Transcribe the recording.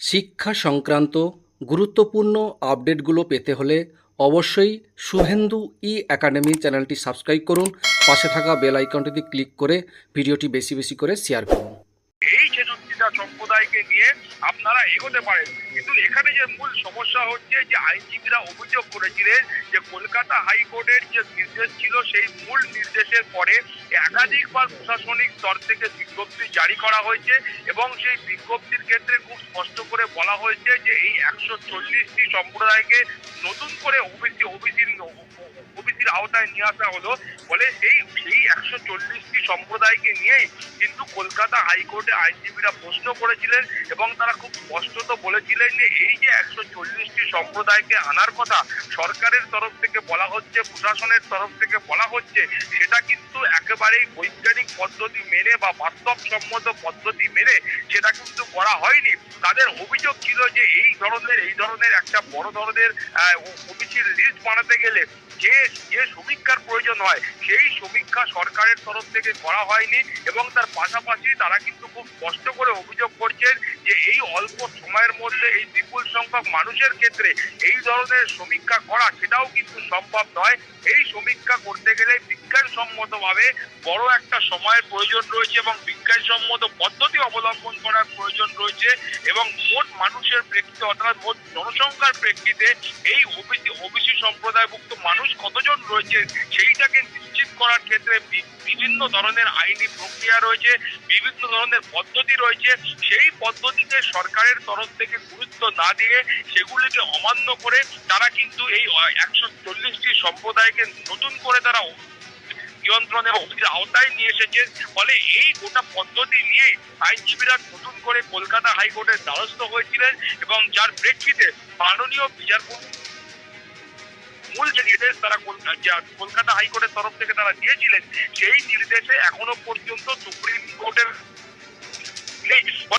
শিক্ষা সংক্রান্ত গুরুত্বপূর্ণ আপডেটগুলো পেতে হলে অবশ্যই শুভেন্দু ই অ্যাকাডেমি চ্যানেলটি সাবস্ক্রাইব করুন। পাশে থাকা বেল আইকনটিতে ক্লিক করে ভিডিওটি বেশি বেশি করে শেয়ার করুন। সম্প্রদায়কে নিয়ে আপনারা এগোতে পারেন। কিন্তু এখানে যে মূল সমস্যা হচ্ছে যে আইনজীবীরা অভিযোগ করেছিলেন যে কলকাতা হাইকোর্টের যে নির্দেশ ছিল, সেই মূল নির্দেশের পরে একাধিকবার প্রশাসনিক স্তর থেকে বিজ্ঞপ্তি জারি করা হয়েছে এবং সেই বিজ্ঞপ্তির ক্ষেত্রে খুব স্পষ্ট করে বলা হয়েছে যে এই একশো চল্লিশটি সম্প্রদায়কে নতুন করে ওবিসি ওবিসির ওবিসির আওতায় নিয়ে আসা হলো। বলে সেই সেই একশো চল্লিশটি সম্প্রদায়কে নিয়েই কিন্তু কলকাতা হাইকোর্টে আইনজীবীরা প্রশ্ন করেছিলেন এবং তারা খুব স্পষ্টত বলেছিলেন যে এই যে একশো চল্লিশটি সম্প্রদায়কে আনার কথা সরকারের তরফ থেকে বলা হচ্ছে, প্রশাসনের তরফ থেকে বলা হচ্ছে, সেটা কিন্তু একেবারেই বৈজ্ঞানিক পদ্ধতি মেনে বা বাস্তবসম্মত পদ্ধতি মেনে সেটা কিন্তু করা হয়নি। তাদের অভিযোগ ছিল যে এই ধরনের এই ধরনের একটা বড় ধরনের ওবিসির লিস্ট বানাতে গেলে যে যে সমীক্ষার প্রয়োজন হয়, সেই সমীক্ষা সরকারের তরফ থেকে করা হয়নি এবং তার পাশাপাশি তারা কিন্তু খুব স্পষ্ট করে অভিযোগ করছেন যে এই অল্প সময়ের মধ্যে এই বিপুল সংখ্যক মানুষের ক্ষেত্রে এই ধরনের সমীক্ষা করা সেটাও কিন্তু সম্ভব নয়। এই সমীক্ষা করতে গেলে বিজ্ঞানসম্মতভাবে বড় একটা সময়ের প্রয়োজন রয়েছে এবং বিজ্ঞানসম্মত পদ্ধতি অবলম্বন করার প্রয়োজন রয়েছে এবং মোট মানুষের প্রেক্ষিতে অর্থাৎ মোট জনসংখ্যার প্রেক্ষিতে এই ওবিসি ওবিসি সম্প্রদায়ভুক্ত মানুষ কতজন রয়েছে সেইটাকে নিশ্চিত করার ক্ষেত্রে বিভিন্ন ধরনের আইনি প্রক্রিয়া রয়েছে, বিভিন্ন ধরনের পদ্ধতি রয়েছে। সেই পদ্ধতিতে সরকারের তরফ থেকে গুরুত্ব না দিয়ে সেগুলিকে অমান্য করে তারা কিন্তু এই একশো চল্লিশটি সম্প্রদায়কে নতুন করে তারা নিয়ন্ত্রণের অফিসের আওতায় নিয়ে এসেছে। ফলে এই গোটা পদ্ধতি নিয়েই আইনজীবীরা নতুন করে কলকাতা হাইকোর্টের দ্বারস্থ হয়েছিলেন এবং যার প্রেক্ষিতে মাননীয় বিচারপতি মূল যে নির্দেশ তারা কলকাতা হাইকোর্টের তরফ থেকে তারা দিয়েছিলেন, সেই নির্দেশে এখনও পর্যন্ত সুপ্রিম কোর্টের